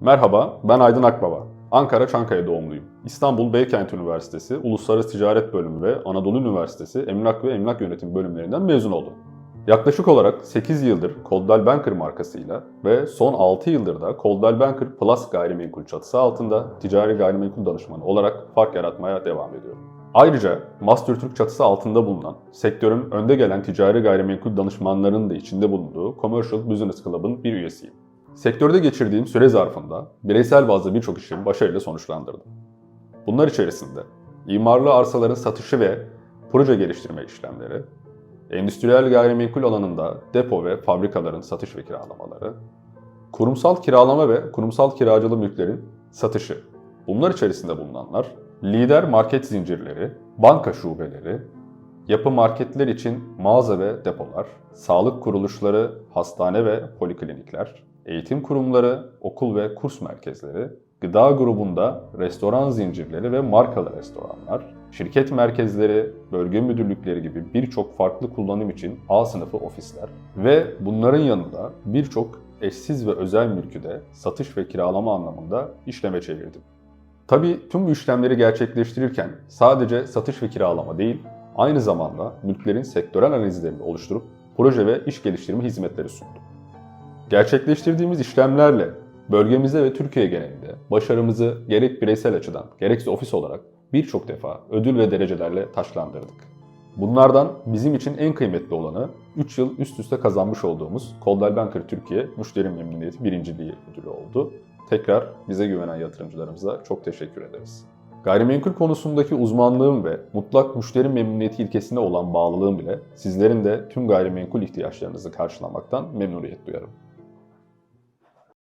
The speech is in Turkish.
Merhaba, ben Aydın Akbaba. Ankara Çankaya doğumluyum. İstanbul Beykent Üniversitesi Uluslararası Ticaret Bölümü ve Anadolu Üniversitesi Emlak ve Emlak Yönetimi bölümlerinden mezun oldum. Yaklaşık olarak 8 yıldır Coldwell Banker markasıyla ve son 6 yıldır da Coldwell Banker Plus gayrimenkul çatısı altında ticari gayrimenkul danışmanı olarak fark yaratmaya devam ediyorum. Ayrıca Master Türk çatısı altında bulunan, sektörün önde gelen ticari gayrimenkul danışmanlarının da içinde bulunduğu Commercial Business Club'ın bir üyesiyim. Sektörde geçirdiğim süre zarfında bireysel bazda birçok işimi başarıyla sonuçlandırdım. Bunlar içerisinde imarlı arsaların satışı ve proje geliştirme işlemleri, endüstriyel gayrimenkul alanında depo ve fabrikaların satış ve kiralamaları, kurumsal kiralama ve kurumsal kiracılı mülklerin satışı. Bunlar içerisinde bulunanlar lider market zincirleri, banka şubeleri, yapı marketler için mağaza ve depolar, sağlık kuruluşları, hastane ve poliklinikler, eğitim kurumları, okul ve kurs merkezleri, gıda grubunda restoran zincirleri ve markalı restoranlar, şirket merkezleri, bölge müdürlükleri gibi birçok farklı kullanım için A sınıfı ofisler ve bunların yanında birçok eşsiz ve özel mülkü de satış ve kiralama anlamında işleme çevirdim. Tabii tüm bu işlemleri gerçekleştirirken sadece satış ve kiralama değil, aynı zamanda mülklerin sektörel analizlerini oluşturup proje ve iş geliştirme hizmetleri sundum. Gerçekleştirdiğimiz işlemlerle bölgemizde ve Türkiye genelinde başarımızı gerek bireysel açıdan gerekse ofis olarak birçok defa ödül ve derecelerle taşlandırdık. Bunlardan bizim için en kıymetli olanı 3 yıl üst üste kazanmış olduğumuz Coldwell Banker Türkiye Müşteri Memnuniyeti Birinciliği ödülü oldu. Tekrar bize güvenen yatırımcılarımıza çok teşekkür ederiz. Gayrimenkul konusundaki uzmanlığım ve mutlak müşteri memnuniyeti ilkesine olan bağlılığım bile sizlerin de tüm gayrimenkul ihtiyaçlarınızı karşılamaktan memnuniyet duyarım.